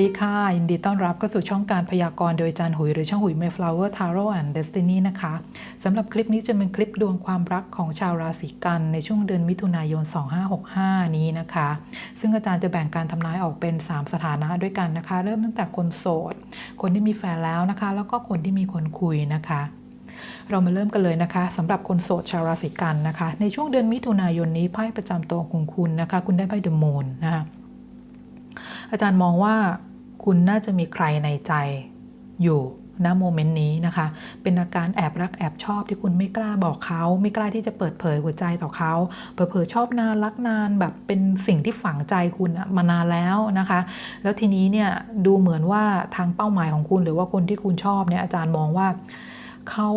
ดีค่ะ ยินดีต้อนรับเข้าสู่ช่องการพยากรณ์โดยอาจารย์หุยหรือช่องหุย Mayflower Tarot and Destiny นะคะสำหรับคลิปนี้จะเป็นคลิปดวงความรักของชาวราศีกันในช่วงเดือนมิถุนายน 2565 นี้นะคะ ซึ่งอาจารย์จะแบ่งการทำนายออกเป็น 3 สถานะด้วยกันนะคะ เริ่มตั้งแต่คนโสด คนที่มีแฟนแล้วนะคะ แล้วก็คนที่มีคนคุยนะคะเรามาเริ่มกันเลยนะคะสำหรับคนโสดชาวราศีกันนะคะ ในช่วงเดือนมิถุนายนนี้ไพ่ประจำตัวของคุณนะคะ คุณได้ไพ่เดอะมูนนะคะอาจารย์มองว่า คุณน่าจะมีใครในใจอยู่ณโมเมนต์นี้นะคะ เป็นอาการแอบรักแอบชอบที่คุณไม่กล้าบอกเขา ไม่กล้าที่จะเปิดเผยหัวใจต่อเขาเผลอๆชอบนานรักนานแบบเป็นสิ่งที่ฝังใจคุณมานานแล้วนะคะ แล้วทีนี้เนี่ยดูเหมือนว่าทางเป้าหมายของคุณหรือว่าคนที่คุณชอบเนี่ยอาจารย์มองว่าเขา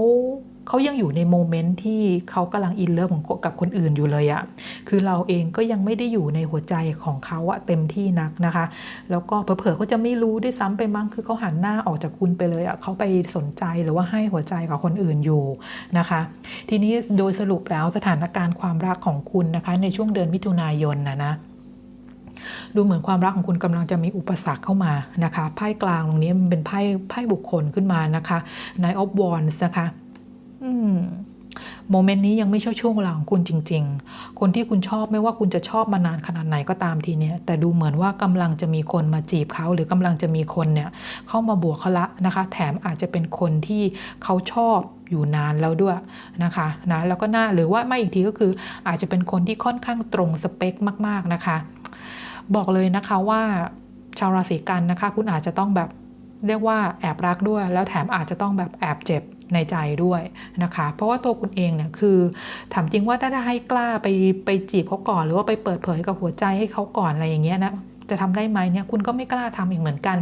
เขายังอยู่ในโมเมนต์ที่เขากำลังอินเลิฟกับคนอื่นอยู่เลยอะคือเราเองก็ยังไม่ได้อยู่ในหัวใจของเขาอะเต็มที่นักนะคะ แล้วก็เผลอๆเขาจะไม่รู้ด้วยซ้ำไปมั้งคือเขาหันหน้าออกจากคุณไปเลยอะเขาไปสนใจหรือว่าให้หัวใจกับคนอื่นอยู่นะคะ ทีนี้โดยสรุปแล้วสถานการณ์ความรักของคุณนะคะ ในช่วงเดือนมิถุนายนนะนะดูเหมือนความรักของคุณกำลังจะมีอุปสรรคเข้ามานะคะไพ่กลางตรงนี้มันเป็นไพ่ไพ่บุคคลขึ้นมานะคะ Nine of Wands นะคะ โมเมนต์นี้ยังไม่ใช่ช่วงเวลาของคุณจริง ๆ คนที่คุณชอบไม่ว่าคุณจะชอบมานานขนาดไหนก็ตามทีเนี้ยแต่ดูเหมือนว่ากำลังจะมีคนมาจีบเขา หรือกำลังจะมีคนเนี่ยเข้ามาบวกเขาละนะคะ แถมอาจจะเป็นคนที่เขาชอบอยู่นานแล้วด้วยนะคะนะแล้วก็น่าหรือว่าไม่อีกทีก็คืออาจจะเป็นคนที่ค่อนข้างตรงสเปคมากๆนะคะ บอกเลยนะคะว่าชาวราศีกันนะคะ คุณอาจจะต้องแบบเรียกว่าแอบรักด้วย แล้วแถมอาจจะต้องแบบแอบเจ็บ ในใจด้วยนะคะ เพราะว่าตัวคุณเองเนี่ยคือถามจริงว่าถ้าให้กล้าไปไปจีบเขาก่อน หรือว่าไปเปิดเผยกับหัวใจให้เขาก่อนอะไรอย่างเงี้ยนะจะทำได้ไหมเนี่ยคุณก็ไม่กล้าทำอีกเหมือนกัน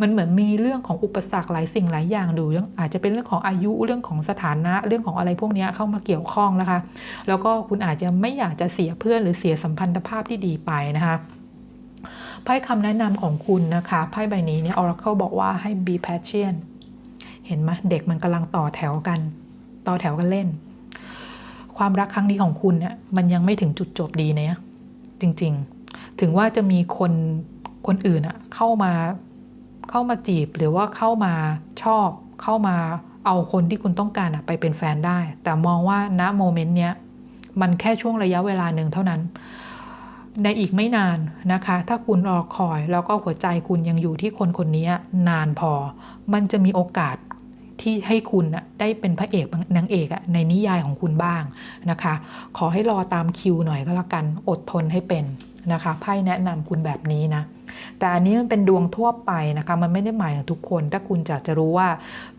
มันเหมือนมีเรื่องของอุปสรรคหลายสิ่งหลายอย่างดูอาจจะเป็นเรื่องของอายุเรื่องของสถานะเรื่องของอะไรพวกนี้เข้ามาเกี่ยวข้องนะคะ แล้วก็คุณอาจจะไม่อยากจะเสียเพื่อนหรือเสียสัมพันธภาพที่ดีไปนะคะไพ่คำแนะนำของคุณนะคะไพ่ใบนี้เนี่ย Oracle บอกว่าให้ be patient เห็นไหมเด็กมันกำลังต่อแถวกัน ต่อแถวกันเล่น ความรักครั้งนี้ของคุณเนี่ยมันยังไม่ถึงจุดจบดีเนี่ยจริง ๆ ถึงว่าจะมีคนคนอื่นอะเข้ามาเข้ามาจีบหรือว่าเข้ามาชอบเข้ามาเอาคนที่คุณต้องการอะไปเป็นแฟนได้ แต่มองว่าณโมเมนต์เนี้ยมันแค่ช่วงระยะเวลาหนึ่งเท่านั้น ในอีกไม่นานนะคะ ถ้าคุณรอคอยแล้วก็หัวใจคุณยังอยู่ที่คนคนนี้นานพอ มันจะมีโอกาส ที่ให้คุณน่ะได้เป็นพระเอกนางเอกอะในนิยายของคุณบ้างนะคะ ขอให้รอตามคิวหน่อยก็แล้วกันอดทนให้เป็นนะคะไพ่แนะนำคุณแบบนี้นะ แต่อันนี้มันเป็นดวงทั่วไปนะคะ มันไม่ได้หมายถึงทุกคน ถ้าคุณจะจะรู้ว่า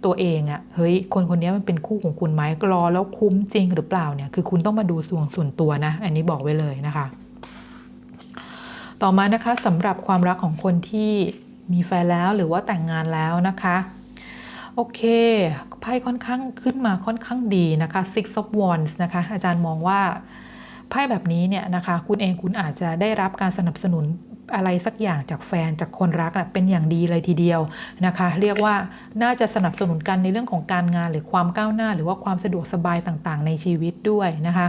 ตัวเองอะ่ะ เฮ้ย คนคนนี้มันเป็นคู่ของคุณไหมรอแล้วคุ้มจริงหรือเปล่าเนี่ย คือคุณต้องมาดูส่วนส่วนตัวนะ อันนี้บอกไว้เลยนะคะ ต่อมานะคะสำหรับความรักของคนที่มีแฟนแล้วหรือว่าแต่งงานแล้วนะคะ โอเคไพ่ค่อนข้างขึ้นมาค่อนข้างดีนะคะ Six of Wands นะคะ อาจารย์มองว่าไพ่แบบนี้เนี่ยนะคะ คุณเองคุณอาจจะได้รับการสนับสนุน อะไรสักอย่างจากแฟนจากคนรักเป็นอย่างดีเลยทีเดียวนะคะ เรียกว่าน่าจะสนับสนุนกันในเรื่องของการงานหรือความก้าวหน้า หรือว่าความสะดวกสบายต่างๆ ในชีวิตด้วยนะคะ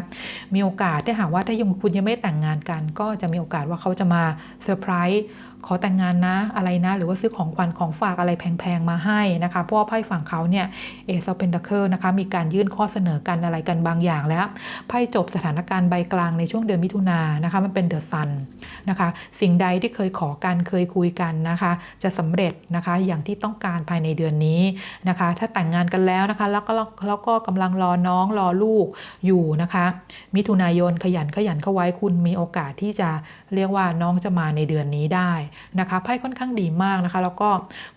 มีโอกาสถ้าหากว่าถ้ายังคุณยังไม่แต่งงานกัน ก็จะมีโอกาสว่าเขาจะมาเซอร์ไพรส์ขอแต่งงานนะอะไรนะ หรือว่าซื้อของขวัญของฝากอะไรแพงๆมาให้นะคะเพราะว่าไพ่ฝั่งเขาเนี่ยเอซอเพนดัคเคิลนะคะมีการยื่นข้อเสนอกันอะไรกันบางอย่างแล้วไพ่จบสถานการณ์ใบกลางในช่วงเดือนมิถุนายนนะคะมันเป็นเดอะซันนะคะสิ่งใดที่เคยขอกันเคยคุยกันนะคะ จะสำเร็จนะคะอย่างที่ต้องการภายในเดือนนี้นะคะ ถ้าแต่งงานกันแล้วนะคะ แล้วก็แล้วก็กำลังรอน้องรอลูกอยู่นะคะ มิถุนายนขยันขยันเข้าไว้คุณมีโอกาสที่จะเรียกว่าน้องจะมาในเดือนนี้ได้นะคะไพ่ค่อนข้างดีมากนะคะ แล้วก็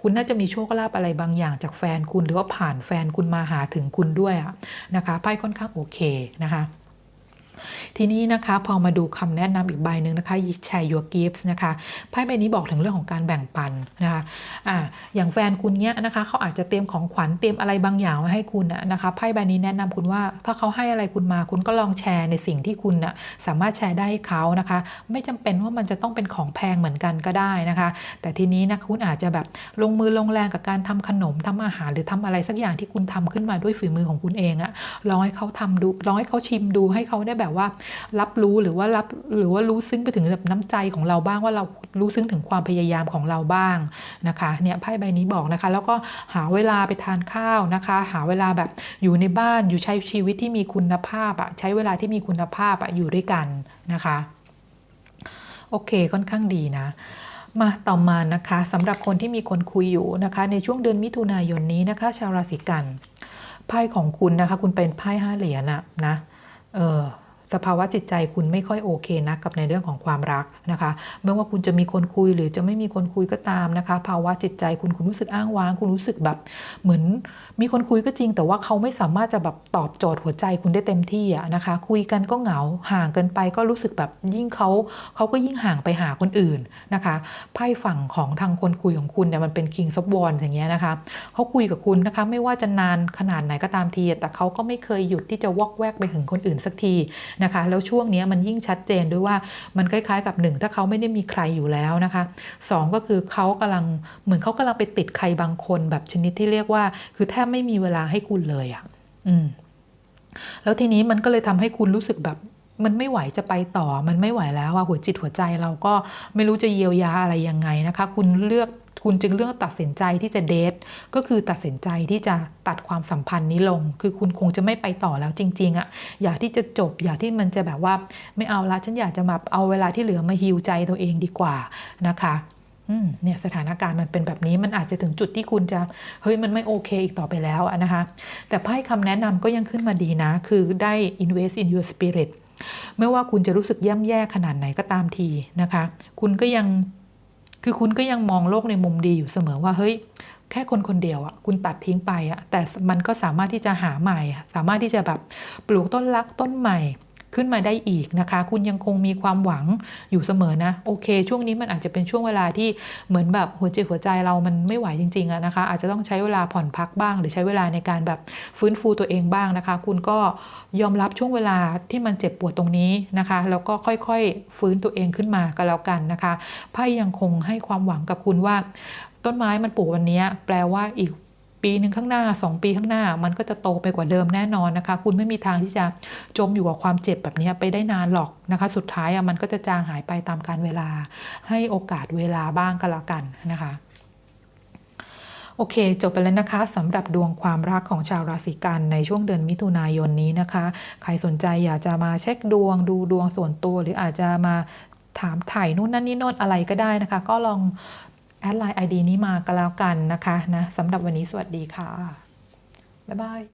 คุณน่าจะมีโชคลาภอะไรบางอย่างจากแฟนคุณ หรือว่าผ่านแฟนคุณมาหาถึงคุณด้วยอะนะคะไพ่ค่อนข้างโอเคนะคะ ทีนี้นะคะพอมาดูคำแนะนำอีกใบหนึ่งนะคะแชร์ your gifts นะคะไพ่ใบนี้บอกถึงเรื่องของการแบ่งปันนะคะอ่าอย่างแฟนคุณเนี้ยนะคะเขาอาจจะเตรียมของขวัญเตรียมอะไรบางอย่างไว้ให้คุณนะคะไพ่ใบนี้แนะนำคุณว่าถ้าเขาให้อะไรคุณมาคุณก็ลองแชร์ในสิ่งที่คุณนะสามารถแชร์ได้ให้เขานะคะ ไม่จำเป็นว่ามันจะต้องเป็นของแพงเหมือนกันก็ได้นะคะ แต่ทีนี้นะคุณอาจจะแบบลงมือลงแรงกับการทำขนมทำอาหารหรือทำอะไรสักอย่างที่คุณทำขึ้นมาด้วยฝีมือของคุณเองอะลองให้เขาทำดูลองให้เขาชิมดูให้เขาได้แบบแบบว่ารับรู้หรือว่ารับหรือว่ารู้ซึ้งไปถึงแบบน้ำใจของเราบ้างว่าเรารู้ซึ้งถึงความพยายามของเราบ้างนะคะเนี่ยไพ่ใบนี้บอกนะคะ แล้วก็หาเวลาไปทานข้าวนะคะ หาเวลาแบบอยู่ในบ้านอยู่ใช้ชีวิตที่มีคุณภาพอะใช้เวลาที่มีคุณภาพอะอยู่ด้วยกันนะคะโอเคค่อนข้างดีนะมาต่อมานะคะสำหรับคนที่มีคนคุยอยู่นะคะ ในช่วงเดือนมิถุนายนนี้นะคะ ชาวราศีกันไพ่ของคุณนะคะ คุณเป็นไพ่ห้าเหรียญอะนะเออ สภาวะจิตใจคุณไม่ค่อยโอเคนะกับในเรื่องของความรักนะคะ ไม่ว่าคุณจะมีคนคุยหรือจะไม่มีคนคุยก็ตามนะคะ ภาวะจิตใจคุณคุณรู้สึกอ้างว้าง คุณรู้สึกแบบ เหมือนมีคนคุยก็จริง แต่ว่าเขาไม่สามารถจะแบบตอบโจทย์หัวใจคุณได้เต็มที่อะนะคะ คุยกันก็เหงาห่างเกินไปก็รู้สึกแบบยิ่งเขาเขาก็ยิ่งห่างไปหาคนอื่นนะคะไพ่ฝั่งของทางคนคุยของคุณเนี่ยมันเป็น King of Wands อย่างเงี้ยนะคะเขาคุยกับคุณนะคะ ไม่ว่าจะนานขนาดไหนก็ตามที แต่เขาก็ไม่เคยหยุดที่จะวอกแวกไปถึงคนอื่นสักทีนะคะ แล้วช่วงนี้มันยิ่งชัดเจนด้วยว่ามันคล้ายๆกับหนึ่งถ้าเขาไม่ได้มีใครอยู่แล้วนะคะสองก็คือเขากำลังเหมือนเขากำลังไปติดใครบางคนแบบชนิดที่เรียกว่า คือแทบไม่มีเวลาให้คุณเลยอะ่ะอืมแล้วทีนี้มันก็เลยทำให้คุณรู้สึกแบบมันไม่ไหวจะไปต่อ มันไม่ไหวแล้วอะหัวจิตหัวใจเราก็ไม่รู้จะเยียวยาอะไรยังไงนะคะ คุณเลือก คุณจึงเลือกตัดสินใจที่จะเดทก็คือตัดสินใจที่จะตัดความสัมพันธ์นี้ลง คือคุณคงจะไม่ไปต่อแล้วจริงๆอะอยากที่จะจบอยากที่มันจะแบบว่าไม่เอาละฉันอยากจะแบบเอาเวลาที่เหลือมาฮิวใจตัวเองดีกว่านะคะอืมเนี่ยสถานการณ์มันเป็นแบบนี้มันอาจจะถึงจุดที่คุณจะเฮ้ยมันไม่โอเคอีกต่อไปแล้วะนะคะ แต่ไพ่คำแนะนำก็ยังขึ้นมาดีนะ คือได้ invest in your spirit ไม่ว่าคุณจะรู้สึกย่ำแย่ขนาดไหนก็ตามทีนะคะ คุณก็ยัง คือคุณก็ยังมองโลกในมุมดีอยู่เสมอว่าเฮ้ย แค่คนคนเดียวอะคุณตัดทิ้งไปอะแต่มันก็สามารถที่จะหาใหม่ สามารถที่จะแบบปลูกต้นรักต้นใหม่ ขึ้นมาได้อีกนะคะ คุณยังคงมีความหวังอยู่เสมอนะ โอเค ช่วงนี้มันอาจจะเป็นช่วงเวลาที่เหมือนแบบหัวใจหัวใจเรามันไม่ไหวจริงๆอะนะคะ อาจจะต้องใช้เวลาผ่อนพักบ้าง หรือใช้เวลาในการแบบฟื้นฟูตัวเองบ้างนะคะ คุณก็ยอมรับช่วงเวลาที่มันเจ็บปวดตรงนี้นะคะ แล้วก็ค่อยๆฟื้นตัวเองขึ้นมาก็แล้วกันนะคะไพ่ยังคงให้ความหวังกับคุณว่าต้นไม้มันปลูกวันนี้แปลว่าอีก ปีหนึ่งข้างหน้า 2 ปีข้างหน้า มันก็จะโตไปกว่าเดิมแน่นอนนะคะ คุณไม่มีทางที่จะจมอยู่กับความเจ็บแบบนี้ไปได้นานหรอกนะคะ สุดท้ายอะมันก็จะจางหายไปตามการเวลา ให้โอกาสเวลาบ้างก็แล้วกันนะคะโอเค จบไปแล้วนะคะสำหรับดวงความรักของชาวราศีกันในช่วงเดือนมิถุนายนนี้นะคะ ใครสนใจอยากจะมาเช็คดวงดูดวงส่วนตัว หรืออาจจะมาถามถ่ายนู่นนั่นนี่โน่นอะไรก็ได้นะคะ ก็ลอง แอดไลน์ ID นี้มาก็แล้วกันนะคะนะสำหรับวันนี้สวัสดีค่ะ บ๊ายบาย